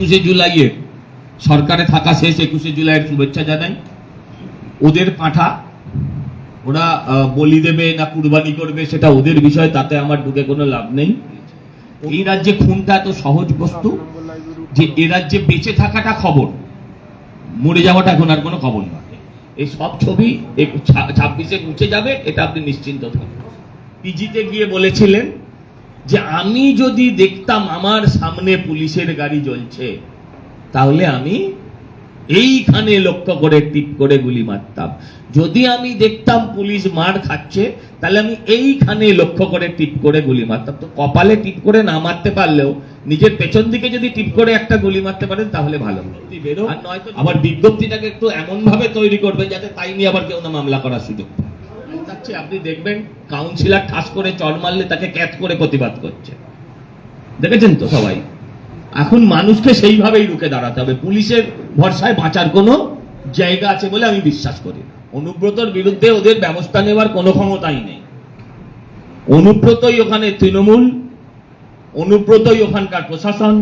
একুশে জুলাইয়ে সরকারে থাকা শেষ একুশে জুলাইয়ের শুভেচ্ছা জানাই। ওদের পাঠা, ওরা বলি দেবে না কুরবানি করবে সেটা ওদের বিষয়, তাতে আমার ঢুকে কোনো লাভ নেই। এই রাজ্যে খুনটা এত সহজ বস্তু যে এ রাজ্যে বেঁচে থাকাটা খবর, মরে যাওয়াটা এখন আর কোনো খবর না। এই সব ছবি ছাব্বিশে মুছে যাবে, এটা আপনি নিশ্চিন্ত থাকবেন পিজিতে গিয়ে বলেছিলেন যে আমি যদি দেখতাম আমার সামনে পুলিশের গাড়ি জ্বলছে তাহলে আমি এইখানে লক্ষ্য করে টিপ করে গুলি মারতাম। যদি আমি দেখতাম পুলিশ মার খাচ্ছে তাহলে আমি এইখানে লক্ষ্য করে টিপ করে গুলি মারতাম। তো কপালে টিপ করে না মারতে পারলেও নিজের পেছন দিকে যদি টিপ করে একটা গুলি মারতে পারেন তাহলে ভালো বেরো। আর নয়তো আবার বিজ্ঞপ্তিটাকে একটু এমন ভাবে তৈরি করবে যাতে তাই নিয়ে আবার কেউ না মামলা করার সুযোগ পায়। যাচ্ছে, আপনি দেখবেন কাউন্সিলর ঠাস করে চড় মারলে তাকে ক্যাচ করে প্রতিবাদ করছে। দেখেছেন তো সবাই? এখন মানুষকে সেইভাবেই রুখে দাঁড়াতে হবে। পুলিশের ভরসায় বাঁচার কোনো জায়গা আছে বলে আমি বিশ্বাস করি অনুব্রতর বিরুদ্ধে ওদের ব্যবস্থা নেওয়ার কোনো ক্ষমতাই নেই। অনুব্রতই ওখানে তৃণমূল, অনুব্রতই ওখানকার প্রশাসন,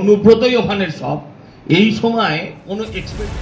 অনুব্রতই ওখানের সব। এই সময় কোনো এক্সপেক্ট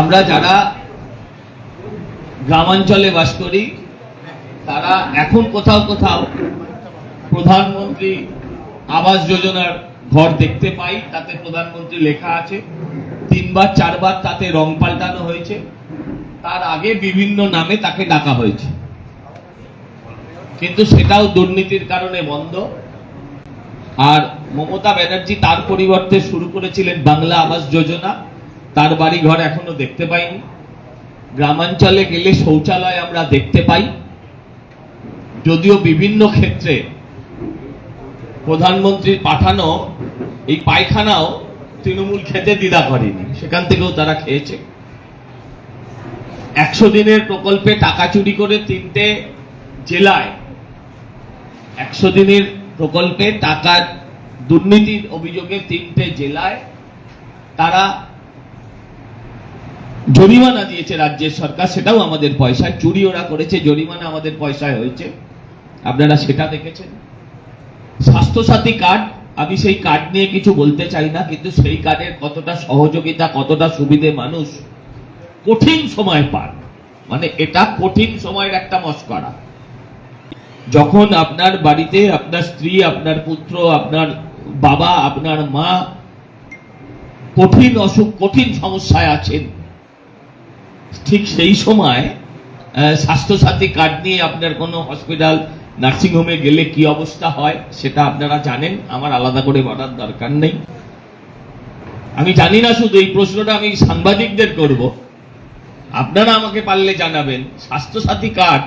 আমরা যারা গ্রামাঞ্চলে বাস করি, তারা এখন কোথাও কোথাও প্রধানমন্ত্রী আবাস যোজনার ঘর দেখতে পাই, তাতে প্রধানমন্ত্রী লেখা আছে। তিনবার, চারবার তাতে রং পাল্টানো হয়েছে। তার আগে বিভিন্ন নামে তাকে ডাকা হয়েছে। কিন্তু সেটাও দুর্নীতির কারণে বন্ধ। আর মমতা ব্যানার্জি তার পরিবর্তে শুরু করেছিলেন বাংলা আবাস যোজনা। তার বাড়ি ঘর এখনও দেখতে পাইনি। গ্রামাঞ্চলে গেলে শৌচালয় আমরা দেখতে পাই। যদিও বিভিন্ন ক্ষেত্রে প্রধানমন্ত্রীর পাঠানো এই পায়খানাও তৃণমূল খেতে দ্বিধা করেনি। সেখান থেকেও তারা খেয়েছে। একশো দিনের প্রকল্পে টাকা চুরি করে তিনটে জেলায় একশো দিনের প্রকল্পে টাকা দুর্নীতির অভিযোগে তিনটে জেলায় তারা জরিমানা দিয়েছে রাজ্যের সরকার, সেটাও আমাদের পয়সায়। চুরি ওরা করেছে, জরিমানা আমাদের পয়সায় হয়েছে। আপনারা সেটা দেখেছেন? স্বাস্থ্যসাথী কার্ড, আমি সেই কার্ড নিয়ে কিছু বলতে চাই না, কিন্তু সেই কার্ডের কতটা সহযোগিতা, কতটা সুবিধে মানুষ কঠিন সময় পান। মানে এটা কঠিন সময়ের একটা মস্করা। যখন আপনার বাড়িতে আপনার স্ত্রী, আপনার পুত্র, আপনার বাবা, আপনার মা কঠিন অসুখ, কঠিন সমস্যায় আছেন ঠিক সেই সময় স্বাস্থ্যসাথী কার্ড নিয়ে আপনার কোনো হসপিটাল নার্সিংহোমে গেলে কি অবস্থা হয় সেটা আপনারা জানেন। আমার আলাদা করে বলার দরকার নেই। আমি জানি না শুধু এই প্রশ্নটা আমি সাংবাদিকদের করব। আপনারা আমাকে পারলে জানাবেন, স্বাস্থ্যসাথী কার্ড,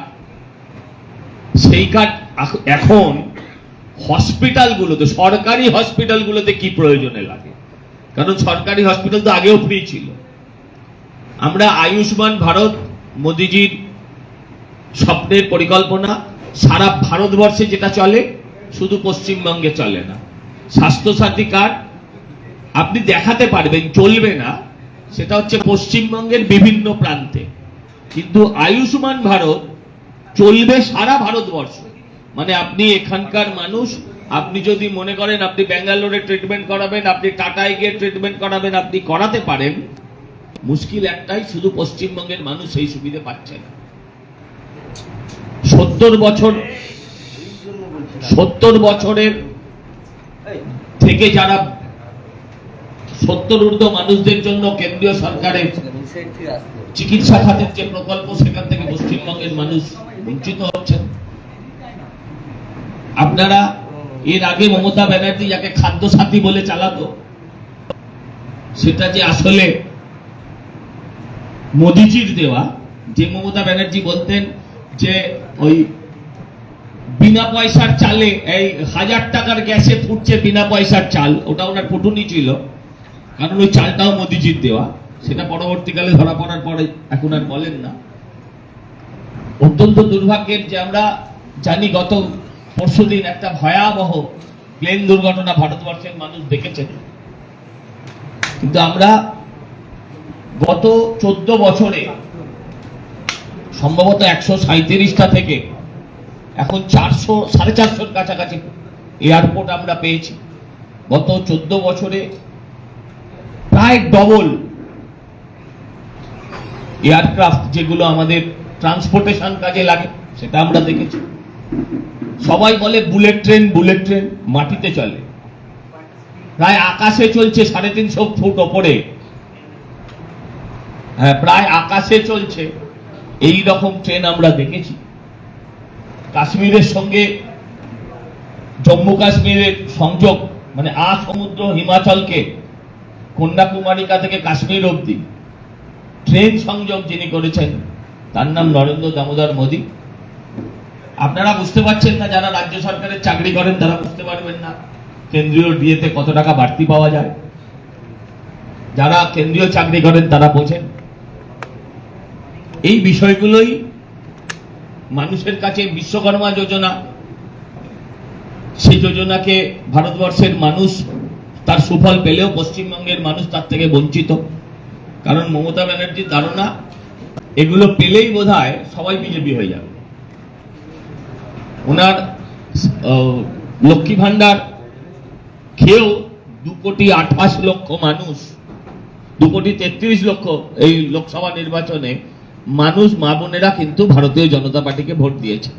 সেই কার্ড এখন হসপিটালগুলোতে, সরকারি হসপিটালগুলোতে কি প্রয়োজনে লাগে? কারণ সরকারি হসপিটাল তো আগেও ফ্রি ছিল। আমরা আয়ুষ্মান ভারত মোদিজির স্বপ্নের পরিকল্পনা, সারা ভারতবর্ষে যেটা চলে, শুধু পশ্চিমবঙ্গে চলে না। স্বাস্থ্যসাথী কার্ড আপনি দেখাতে পারবেন, চলবে না। সেটা হচ্ছে পশ্চিমবঙ্গের বিভিন্ন প্রান্তে। কিন্তু আয়ুষ্মান ভারত চলবে সারা ভারতবর্ষ। মানে আপনি এখানকার মানুষ, আপনি যদি মনে করেন আপনি ব্যাঙ্গালোরে ট্রিটমেন্ট করাবেন, আপনি টাটায় গিয়ে ট্রিটমেন্ট করাবেন, আপনি করাতে পারেন মুশকিল একটাই, শুধু পশ্চিমবঙ্গের মানুষ সেই সুবিধে পাচ্ছে না। সত্তর বছর, সত্তর বছরের থেকে যারা সত্তর ঊর্ধ্ব মানুষদের জন্য কেন্দ্রীয় সরকারের চিকিৎসা খাতের যে প্রকল্প, সেখান থেকে পশ্চিমবঙ্গের মানুষ বঞ্চিত হচ্ছেন। আপনারা এর আগে মমতা ব্যানার্জি যাকে খাদ্য সাথী বলে চালাতো, সেটা যে আসলে মোদিজির দেওয়া, যে মমতা ব্যানার্জি বলতেন যে ওই বিনা পয়সার চালে, এই হাজার টাকার গ্যাসে ফুটছে বিনা পয়সার চাল, ওটা ওনার ফুটুনি ছিল। কারণ ওই চালটাও মোদিজির দেওয়া। সেটা পরবর্তীকালে ধরা পড়ার পরে এখন আর বলেন না। অত্যন্ত দুর্ভাগ্যের যে আমরা জানি গত পরশুদিন একটা ভয়াবহ প্লেন দুর্ঘটনা ভারতবর্ষের মানুষ দেখেছেন। কিন্তু আমরা গত চোদ্দ বছরে সম্ভবত একশো সাঁত্রিশটা থেকে এখন চারশো, সাড়ে চারশোর কাছাকাছি এয়ারপোর্ট আমরা পেয়েছি। গত চোদ্দ বছরে প্রায় ডবল এয়ারক্রাফট যেগুলো আমাদের ট্রান্সপোর্টেশন কাজে লাগে, সেটা আমরা দেখেছি। সবাই বলে বুলেট ট্রেন বুলেট ট্রেন, মাটিতে চলে। প্রায় আকাশে চলছে সাড়ে তিনশো ফুট ওপরে। হ্যাঁ প্রায় আকাশে চলছে। এই রকম ট্রেন আমরা দেখেছি। কাশ্মীরের সঙ্গে জম্মু কাশ্মীরের সংযোগ মানে আ সমুদ্র হিমাচলকে, কন্যাকুমারিকা থেকে কাশ্মীর অবধি। ট্রেন সংযোগ যিনি করেছেন, তার নাম নরেন্দ্র দামোদর মোদী। আপনারা বুঝতে পারছেন না, যারা রাজ্য সরকারের চাকরি করেন, তারা বুঝতে পারবেন না কেন্দ্রীয় ডিএতে কত টাকা বাড়তি পাওয়া যায়। যারা কেন্দ্রীয় চাকরি করেন, তারা বোঝেন। এই বিষয়গুলোই মানুষের কাছে বিশ্বকর্মা যোজনা, সেই যোজনাকে ভারতবর্ষের মানুষ তার সুফল পেলেও পশ্চিমবঙ্গের মানুষ তার থেকে বঞ্চিত। কারণ মমতা ব্যানার্জির ধারণা, এগুলো পেলেই বোধ সবাই বিজেপি হয়ে যাবে। ওনার লক্ষ্মী ভান্ডার খেয়েও দু কোটি আঠাশ লক্ষ মানুষ, দু কোটি তেত্রিশ লক্ষ এই লোকসভা নির্বাচনে মানুষ মা বোনেরা কিন্তু ভারতীয় জনতা পার্টিকে ভোট দিয়েছে।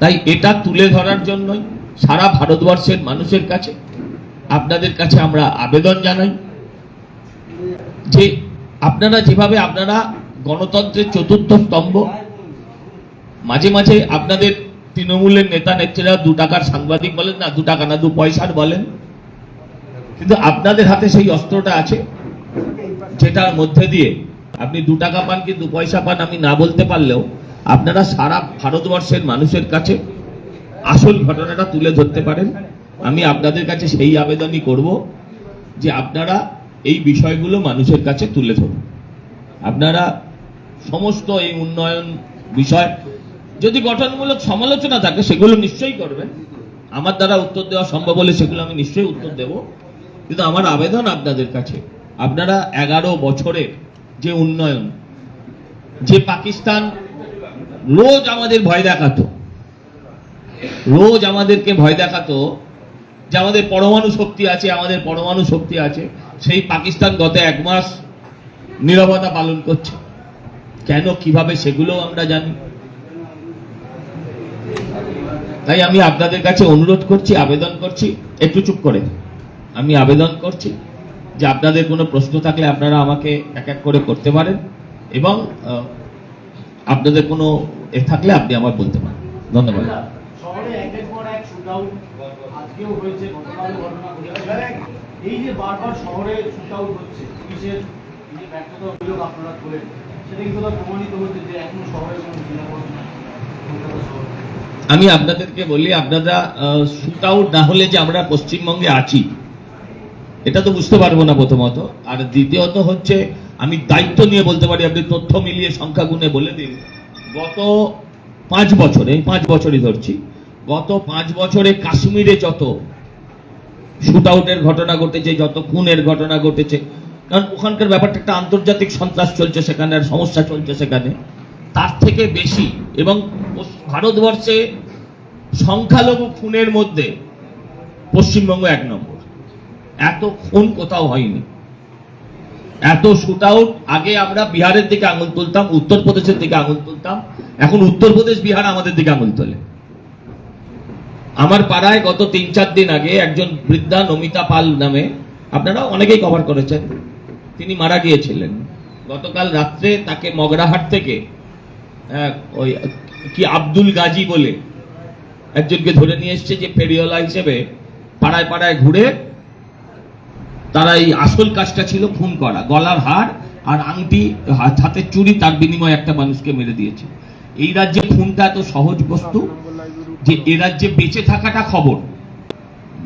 তাই এটা তুলে ধরার জন্যই সারা ভারতবর্ষের মানুষের কাছে, আপনাদের কাছে আমরা আবেদন জানাই যে আপনারা যেভাবে আপনারা গণতন্ত্রের চতুর্থ স্তম্ভ, মাঝে মাঝে আপনাদের তৃণমূলের নেতা নেত্রীরা দু টাকার সাংবাদিক বলেন না, দু টাকা না, দু পয়সার বলেন। কিন্তু আপনাদের হাতে সেই অস্ত্রটা আছে, যেটার মধ্যে দিয়ে আপনি দু টাকা পান কি দু পয়সা পান আমি না বলতে পারলেও আপনারা সারা ভারতবর্ষের মানুষের কাছে আসল ঘটনাটা তুলে ধরতে পারেন। আমি আপনাদের কাছে সেই আবেদনই করব যে আপনারা এই বিষয়গুলো মানুষের কাছে তুলে ধরুন। আপনারা সমস্ত এই উন্নয়ন বিষয় যদি গঠনমূলক সমালোচনা থাকে, সেগুলো নিশ্চয়ই করবেন। আমার দ্বারা উত্তর দেওয়া সম্ভব হলে সেগুলো আমি নিশ্চয়ই উত্তর দেব। কিন্তু আমার আবেদন আপনাদের কাছে। আপনারা এগারো বছরের যে উন্নয়ন, যে পাকিস্তান রোজ আমাদের ভয় দেখাতো, রোজ আমাদেরকে ভয় দেখাতো যে আমাদের পরমাণু শক্তি আছে, আমাদের পরমাণু শক্তি আছে, সেই পাকিস্তান গত এক মাস নীরবতা পালন করছে। কেন, কীভাবে সেগুলো আমরা জানি। তাই আমি আপনাদের কাছে অনুরোধ করছি, আবেদন করছি, একটু চুপ করে। আমি আবেদন করছি। যে আপনাদের কোনো প্রশ্ন থাকলে আপনারা আমাকে এক এক করে করতে পারেন এবং আপনাদের কোনো এ থাকলে আপনি আমার বলতে পারেন। ধন্যবাদ। শহরে একের পর এক শুট আউট আজকেও হয়েছে গতকালও ঘটনা ঘটেছে। এই যে বারবার শহরে শুট হচ্ছে পুলিশের যে ব্যর্থতা অভিযোগ আপনারা করেন সেটা কিন্তু প্রমাণিত হচ্ছে যে এখনও শহরে কোনো নিরাপদ না? কলকাতা শহরে। আমি আপনাদেরকে বলি আপনারা শুট আউট না হলে যে আমরা পশ্চিমবঙ্গে আছি এটা তো বুঝতে পারব না প্রথমত। আর দ্বিতীয়ত হচ্ছে, আমি দায়িত্ব নিয়ে বলতে পারি, আপনি তথ্য মিলিয়ে সংখ্যা গুণে বলে দিন। গত পাঁচ বছরে পাঁচ বছরই ধরছি, গত পাঁচ বছরে কাশ্মীরে যত শুট আউটের ঘটনা ঘটেছে, যত খুনের ঘটনা ঘটেছে, কারণ ওখানকার ব্যাপারটা একটা আন্তর্জাতিক সন্ত্রাস চলছে সেখানে আর সমস্যা চলছে সেখানে, তার থেকে বেশি। এবং ভারতবর্ষে সংখ্যালঘু খুনের মধ্যে পশ্চিমবঙ্গ এক নম্বর। এত খুন কোথাও হয়নি। এত শুট আউট আগে আমরা বিহারের দিকে আঙুল তুলতাম, উত্তরপ্রদেশের দিকে আঙুল তুলতাম, এখন উত্তরপ্রদেশ, বিহার আমাদের দিকে আঙুল তোলে। আমার পাড়ায় গত তিন চার দিন আগে একজন বৃদ্ধা নমিতা পাল নামে আপনারা অনেকেই কভার করেছেন, তিনি মারা গিয়েছিলেন। গতকাল রাত্রে তাকে মগরাহাট থেকে ওই, কি আব্দুল গাজী বলে একজনকে ধরে নিয়ে এসছে যে ফেরিওয়ালা হিসেবে পাড়ায় পাড়ায় ঘুরে তারা এই আসল কাজটা ছিল খুন করা, গলার হার আর আংটি, হাত- হাতের চুড়ি, তার বিনিময়ে একটা মানুষকে মেরে দিয়েছে। এই রাজ্যে খুনটা এত সহজ বস্তু যে এ রাজ্যে বেঁচে থাকাটা খবর।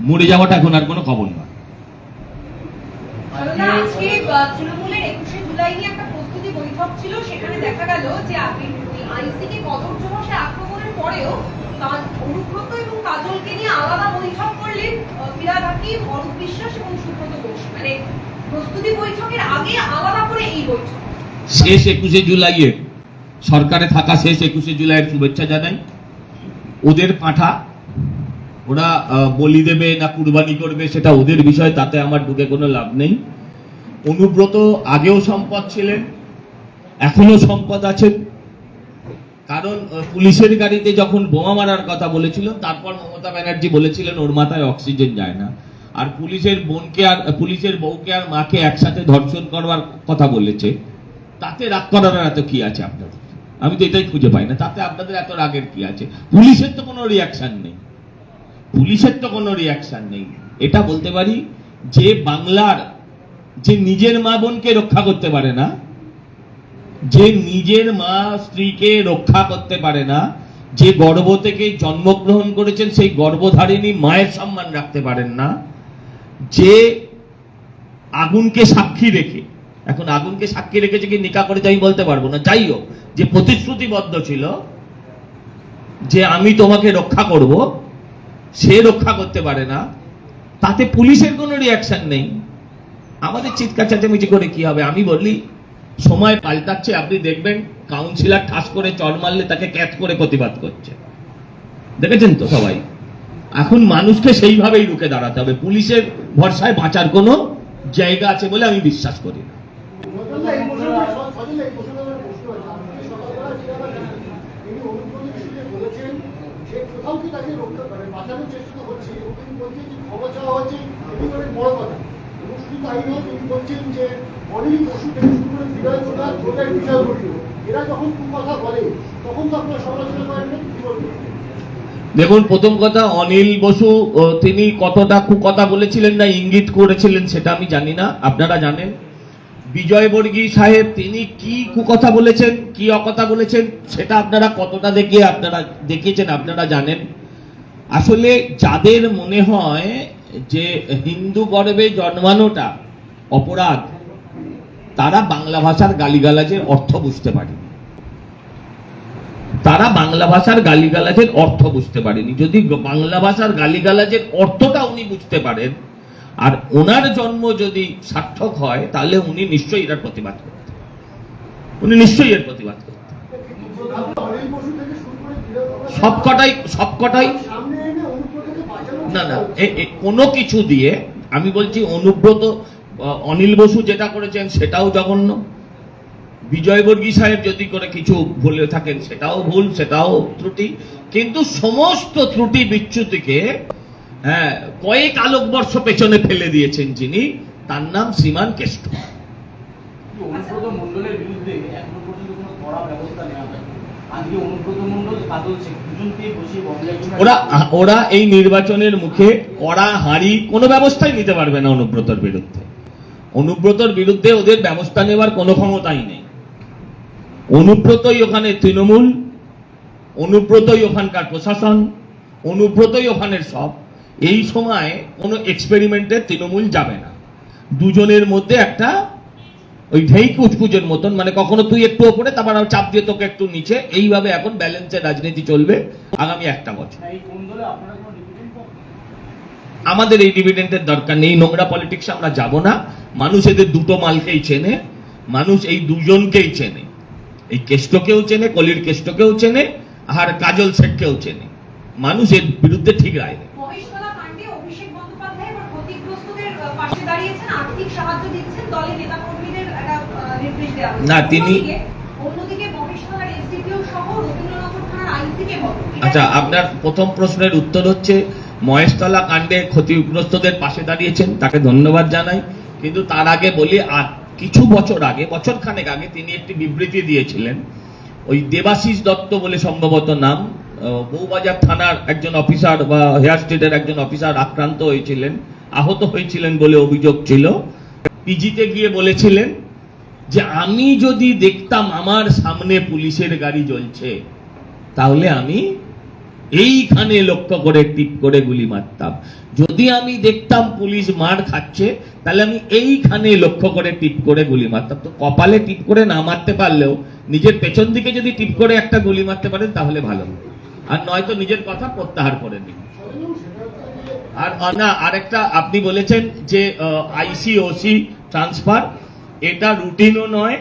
মরে যাওয়াটা এখন আর কোনো খবর না তৃণমূলের একুশে জুলাই নিয়ে একটা প্রস্তুতি বৈঠক ছিল, সেখানে দেখা গেল যে আইসি কে কদর জমাসে আক্রমণের পরেও কা- অনুব্রত এবং কাজলকে নিয়ে আলাদা বৈঠক করলেন আহ, ফিরাদ অরূপ বিশ্বাস এবং সুব্রত ঘোষ। মানে প্রস্তুতি বৈঠকের আগে আলাদা করে এই বৈঠক। শেষ একুশে জুলাইয়ের, সরকারে থাকা শেষ একুশে জুলাইয়ের শুভেচ্ছা জানাই। ওদের পাঠা, ওরা বলি দেবে না কুরবানি করবে, সেটা ওদের বিষয়, তাতে আমার ঢুকে কোনো লাভ নেই। অনুব্রত আগেও সম্পদ ছিলেন এখনও সম্পদ আছেন। কারণ পুলিশের গাড়িতে যখন বোমা মারার কথা বলেছিল, তারপর মমতা ব্যানার্জি বলেছিলেন, ওর মাথায় অক্সিজেন যায় না। আর পুলিশের বোনকে আর, পুলিশের বউকে আর মাকে একসাথে ধর্ষণ করবার কথা বলেছে, তাতে রাগ করার এত কি আছে আপনাদের? আমি তো এটাই খুঁজে পাই না, তাতে আপনাদের এত রাগের কি আছে? পুলিশের তো কোনো রিয়াকশন নেই। পুলিশের তো কোনো রিয়াকশন নেই। এটা বলতে পারি যে বাংলার যে নিজের মা বোনকে রক্ষা করতে পারে না, যে নিজের মা স্ত্রীকে রক্ষা করতে পারে না, যে গর্ভ থেকে জন্মগ্রহণ করেছেন সেই গর্ভধারিণী মায়ের সম্মান রাখতে পারেন না যে আগুনকে সাক্ষী রেখে, এখন আগুনকে সাক্ষী রেখেছে কি নিকা করেছে আমি বলতে পারব না। যাই হোক, যে প্রতিশ্রুতিবদ্ধ ছিল যে আমি তোমাকে রক্ষা করব, সে রক্ষা করতে পারে না, তাতে পুলিশের কোনো রিয়াকশন নেই। আমাদের চিৎকার চেঁচামেচি করে কি হবে? আমি বললি সময় পাল্টাচ্ছে, আপনি দেখবেন কাউন্সিলর ঠাস করে চড় মারলে তাকে ক্যাচ করে প্রতিবাদ করছে। দেখেছেন তো সবাই? এখন মানুষকে সেইভাবেই রুখে দাঁড়াতে হবে। পুলিশের ভরসায় বাঁচার কোনো জায়গা আছে বলে আমি বিশ্বাস করি না। এরা যখন কথা বলে, তখন তো আপনারা সমালোচনা করেন দেখুন, প্রথম কথা, অনিল বসু তিনি কতটা কুকথা বলেছিলেন না, ইঙ্গিত করেছিলেন, সেটা আমি জানি না, আপনারা জানেন। বিজয় বর্গী সাহেব, তিনি কি কুকথা বলেছেন, কি অকথা বলেছেন, সেটা আপনারা কতটা দেখিয়ে আপনারা দেখিয়েছেন আপনারা জানেন। আসলে যাদের মনে হয় যে হিন্দু গর্বে জন্মানোটা অপরাধ, তারা বাংলা ভাষার গালিগালাজের অর্থ বুঝতে পারেনি তারা বাংলা ভাষার গালিগালাজের অর্থ বুঝতে পারেনি। যদি বাংলা ভাষার গালিগালাজের অর্থটা উনি বুঝতে পারেন, আর ওনার জন্ম যদি সার্থক হয়, তাহলে উনি নিশ্চয়ই এটার প্রতিবাদ করতেন। উনি নিশ্চয়ই এর প্রতিবাদ করতেন। সবকটাই সবকটাই না না কোনো কিছু দিয়ে, আমি বলছি অনুব্রত অনিল বসু যেটা করেছেন সেটাও জঘন্য। বিজয়বর্গী সাহেব যদি করে কিছু বলে থাকেন সেটাও ভুল সেটাও ত্রুটি। কিন্তু সমস্ত ত্রুটি বিচ্যুতিকে হ্যাঁ কয়েক আলোকবর্ষ পেছনে ফেলে দিয়েছেন যিনি তার নাম শ্রীমান কেষ্ট। বদলাই ওরা ওরা এই নির্বাচনের মুখে কড়া হাঁড়ি কোনো ব্যবস্থাই নিতে পারবে না অনুব্রতর বিরুদ্ধে। অনুব্রতর বিরুদ্ধে ওদের ব্যবস্থা নেওয়ার কোনো ক্ষমতাই নেই। অনুব্রতই ওখানে তৃণমূল অনুব্রতই ওখানকার প্রশাসন অনুব্রতই ওখানের সব। এই সময় কোনো এক্সপেরিমেন্টে তৃণমূল যাবে না। দুজনের মধ্যে একটা ওই ঢেই কুচকুচের মতন মানে কখনো তুই একটু ওপরে তারপর চাপ দিয়ে তোকে একটু নিচে এইভাবে এখন ব্যালেন্সের রাজনীতি চলবে আগামী একটা বছর। আমাদের এই ডিভিডেন্টের দরকার নেই নোংরা পলিটিক্সে আমরা যাব না। মানুষ এদের দুটো মালকেই চেনে মানুষ এই দুজনকেই চেনে। এই কেষ্টকেও চেনে কলির কেষ্টকেও চেনে আর কাজল শেখকেও চেনে। মানুষ এর বিরুদ্ধে ঠিক রায় হয়েছে। না, তিনি- আচ্ছা আপনার প্রথম প্রশ্নের উত্তর হচ্ছে মহেশতলা কাণ্ডে ক্ষতিগ্রস্তদের পাশে দাঁড়িয়েছেন তাকে ধন্যবাদ জানাই। কিন্তু তার আগে বলি আর কিছু বছর আগে বছর খানেক আগে তিনি একটি বিবৃতি দিয়েছিলেন। ওই দেবাশিস দত্ত বলে সম্ভবত নাম আহ, বউবাজার থানার একজন অফিসার বা হেয়ার স্টেটের একজন অফিসার আক্রান্ত হয়েছিলেন আহত হয়েছিলেন বলে অভিযোগ ছিল। পিজিতে গিয়ে বলেছিলেন যে আমি যদি দেখতাম আমার সামনে পুলিশের গাড়ি জ্বলছে তাহলে আমি এইখানে লক্ষ্য করে টিপ করে গুলি মারতাম। যদি আমি দেখতাম পুলিশ মার খাচ্ছে, তাহলে আমি এইখানে লক্ষ্য করে টিপ করে গুলি মারতাম। তো কপালে টিপ করে না মারতে পারলেও নিজের পেছন দিকে যদি টিপ করে একটা গুলি মারতে পারেন, তাহলে ভালো। আর নয়তো নিজের কথা প্রত্যাহার করে নিন। আর না, আরেকটা আপনি বলেছেন যে আইসিওসি ট্রান্সফার এটা রুটিনও নয়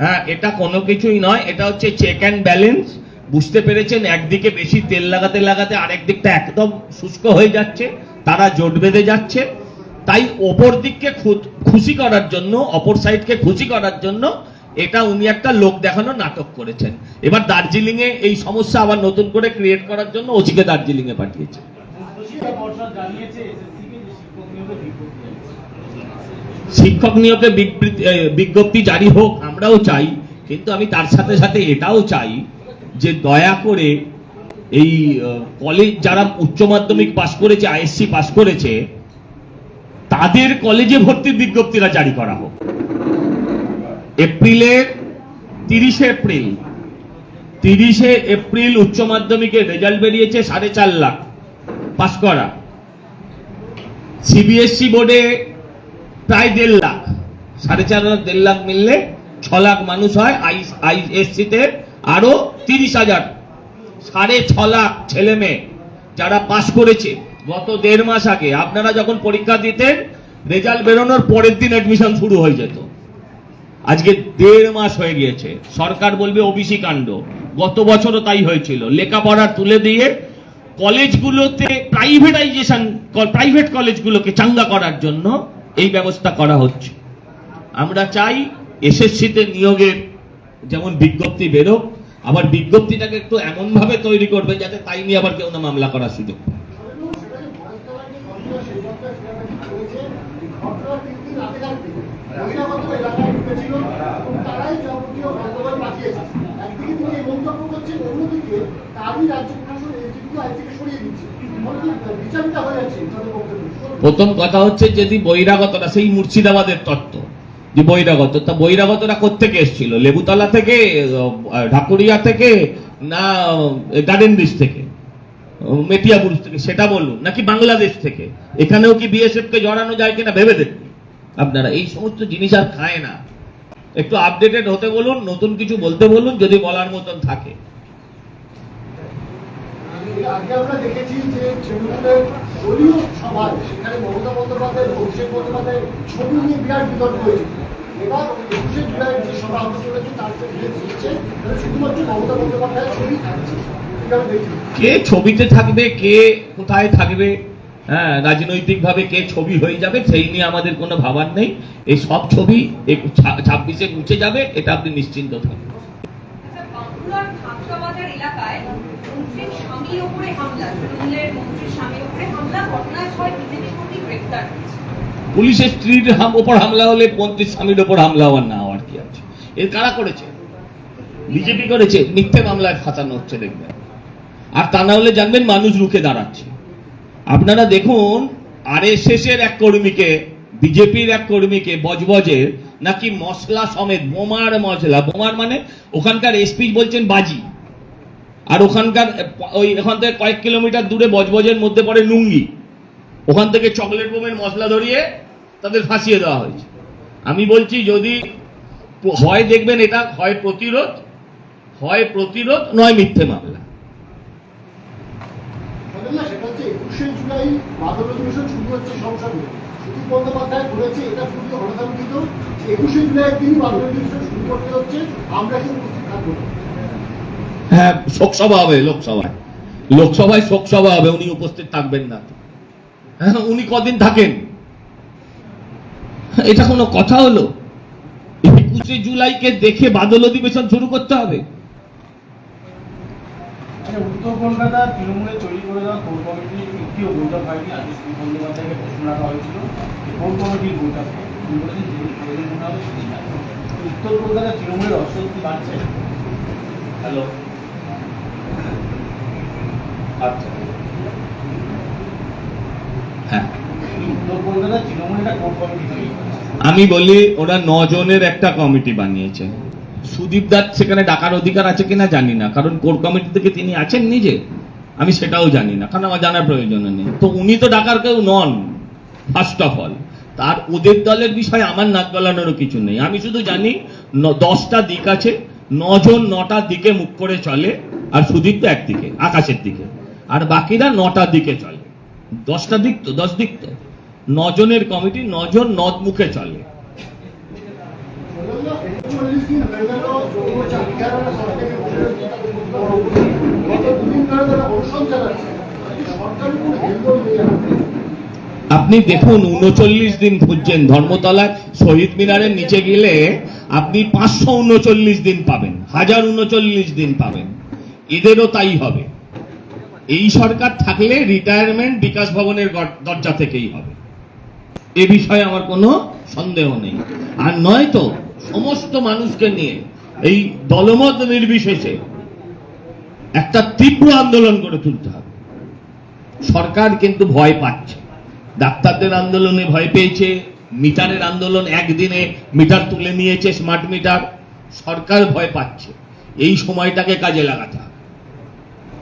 হ্যাঁ এটা কোনো কিছুই নয়, এটা হচ্ছে চেক অ্যান্ড ব্যালেন্স বুঝতে পেরেছেন? একদিকে বেশি তেল লাগাতে লাগাতে আরেক দিকটা একদম শুষ্ক হয়ে যাচ্ছে, তারা জোট বেঁধে যাচ্ছে। তাই ওপর দিককে খুশি করার জন্য, অপর সাইডকে খুশি করার জন্য এটা উনি একটা লোক দেখানো নাটক করেছেন। এবার দার্জিলিং এ এই সমস্যা আবার নতুন করে ক্রিয়েট করার জন্য ওচিকে দার্জিলিং এ পাঠিয়েছে। শিক্ষক নিয়োগে বিজ্ঞপ্তি জারি হোক, আমরাও চাই, কিন্তু আমি তার সাথে সাথে এটাও চাই যে দয়া করে এই কলেজ যারা উচ্চ মাধ্যমিক পাশ করেছে আইএসসি পাশ করেছে, তাদের কলেজে ভর্তির বিজ্ঞপ্তিরা জারি করা হোক। এপ্রিলের তিরিশে এপ্রিল তিরিশে এপ্রিল উচ্চ মাধ্যমিকের রেজাল্ট বেরিয়েছে সাড়ে চার লাখ পাশ করা। সিবিএসসি বোর্ডে প্রায় দেড় লাখ, সাড়ে চার লাখ, দেড় লাখ মিললে ছ লাখ মানুষ হয় আই আইএসসিতে আরও তিরিশ হাজার। সাড়ে ছ লাখ ছেলে মেয়ে যারা পাশ করেছে গত দেড় মাস আগে। আপনারা যখন পরীক্ষা দিতেন, রেজাল্ট বেরোনোর পরের দিন অ্যাডমিশন শুরু হয়ে যেত। আজকে দেড় মাস হয়ে গিয়েছে। সরকার বলবে ওবিসি কাণ্ড। গত বছরও তাই হয়েছিল। লেখাপড়া তুলে দিয়ে কলেজগুলোতে প্রাইভেটাইজেশন প্রাইভেট কলেজগুলোকে চাঙ্গা করার জন্য এই ব্যবস্থা করা হচ্ছে। আমরা চাই এসএসসিতে নিয়োগের যেমন বিজ্ঞপ্তি বেরোক আবার বিজ্ঞপ্তিটাকে একটু এমন ভাবে তৈরি করবে যাতে তাই নিয়ে আবার কেউ না মামলা করার সুযোগ প্রথম কথা হচ্ছে যদি বহিরাগতরা, সেই মুর্শিদাবাদের তত্ত্ব। যে বহিরাগত, তা বহিরাগতরা কোত্থেকে এসেছিল? লেবুতলা থেকে ঢাকুরিয়া থেকে, না গার্ডেন ব্রিজ থেকে? মেটিয়াপুর থেকে, সেটা বলুন, নাকি বাংলাদেশ থেকে? এখানেও কি বিএসএফ কে জড়ানো যায় কিনা ভেবে দেখুন। আপনারা, এই সমস্ত জিনিস আর খায় না। একটু আপডেটেড হতে বলুন, নতুন কিছু বলতে বলুন, যদি বলার মতন থাকে। এর আগে আমরা দেখেছি যে তৃণমূলের দলীয় সভায় সেখানে মমতা বন্দ্যোপাধ্যায় অভিষেক বন্দ্যোপাধ্যায়ের ছবি নিয়ে বিরাট বিতর্ক হয়েছে এবার একুশে জুলাইয়ের যে সভা হতে চলেছে তার যে দিচ্ছে শুধুমাত্র মমতা বন্দ্যোপাধ্যায়ের ছবি থাকছে। কে ছবিতে থাকবে কে কোথায় থাকবে হ্যাঁ রাজনৈতিক ভাবে কে ছবি হয়ে যাবে সেই নিয়ে আমাদের কোনো ভাবার নেই। এই সব ছবি ছাব্বিশে মুছে যাবে এটা আপনি নিশ্চিন্ত থাকবেন আচ্ছা, এলাকায় স্বামীর ওপরে হামলা, তৃণমূলের মন্ত্রীর স্বামীর ওপরে হামলা, ঘটনায় ছয় বিজেপি কর্মী গ্রেপ্তার পুলিশের স্ত্রীর ওপর হামলা হলে মন্ত্রীর স্বামীর ওপর হামলা হওয়ার না হওয়ার কি আছে? এর কারা করেছে? বিজেপি করেছে, মিথ্যে মামলায় ফাঁসানো হচ্ছে, দেখবেন। আর তা না হলে জানবেন মানুষ রুখে দাঁড়াচ্ছে। আপনারা দেখুন আর এর এক কর্মীকে, বিজেপির এক কর্মীকে বজবজের নাকি মশলা সমেত, বোমার মশলা, বোমার মানে ওখানকার এসপি বলছেন বাজি। আর ওখানকার ওই এখান থেকে কয়েক কিলোমিটার দূরে বজবজের মধ্যে পড়ে লুঙ্গি। ওখান থেকে চকলেট বোমের মশলা ধরিয়ে তাদের ফাঁসিয়ে দেওয়া হয়েছে। আমি বলছি, যদি হয় দেখবেন এটা, হয় প্রতিরোধ হয় প্রতিরোধ, নয় মিথ্যে মামলা। আমরা। হ্যাঁ শোকসভা হবে লোকসভায় লোকসভায় শোকসভা হবে, উনি উপস্থিত থাকবেন না। হ্যাঁ উনি কদিন থাকেন? এটা কোনো কথা হলো? একুশে জুলাইকে দেখে বাদল অধিবেশন শুরু করতে হবে। আচ্ছা উত্তর কলকাতা তৃণমূলে তৈরি করে দেওয়া কোর হয়নি আজকে শ্রী বন্দ্যোপাধ্যায়কে হয়েছিল। কোর কমিটির। উত্তর কলকাতা তৃণমূলের অস্বস্তি বাড়ছে। হ্যালো আচ্ছা হ্যাঁ উত্তর কলকাতা তৃণমূল একটা কোর কমিটি তৈরি করেছে। আমি বলি ওরা নজনের একটা কমিটি বানিয়েছে। সুদীপ দাস সেখানে ডাকার অধিকার আছে কিনা জানি না কারণ কোর কমিটি থেকে তিনি আছেন নিজে। আমি সেটাও জানি না কারণ আমার জানার প্রয়োজন নেই। তো উনি তো ডাকার কেউ নন ফার্স্ট অফ অল তার ওদের দলের বিষয়ে আমার নাক গলানোরও কিছু নেই। আমি শুধু জানি দশটা দিক আছে নজন নটা দিকে মুখ করে চলে আর সুদীপ তো একদিকে আকাশের দিকে। আর বাকিরা নটা দিকে চলে। দশটা দিক তো, দশ দিক তো। নজনের কমিটি, নজন নদ মুখে চলে। আপনি দেখুন, উনচল্লিশ দিন খুঁজছেন ধর্মতলায় শহীদ মিনারের নিচে গেলে আপনি পাঁচশো উনচল্লিশ দিন পাবেন, হাজার উনচল্লিশ দিন পাবেন। এদেরও তাই হবে। এই সরকার থাকলে রিটায়ারমেন্ট বিকাশ ভবনের দরজা থেকেই হবে। এ বিষয়ে আমার কোনো সন্দেহ নেই। আর নয় তো সমস্ত মানুষকে নিয়ে এই দলমত নির্বিশেষে একটা তীব্র আন্দোলন করে তুলতে হবে। সরকার কিন্তু ভয় পাচ্ছে। ডাক্তারদের আন্দোলনে ভয় পেয়েছে, মিটারের আন্দোলন একদিনে মিটার তুলে নিয়েছে স্মার্ট মিটার। সরকার ভয় পাচ্ছে। এই সময়টাকে কাজে লাগাতে হবে।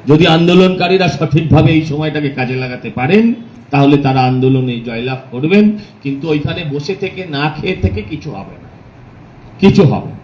যদি আন্দোলনকারীরা সঠিকভাবে এই সময়টাকে কাজে লাগাতে পারেন, তাহলে তারা আন্দোলনে জয়লাভ করবেন কিন্তু ওইখানে বসে থেকে, না খেয়ে থেকে কিছু হবে না কিছু হবে না।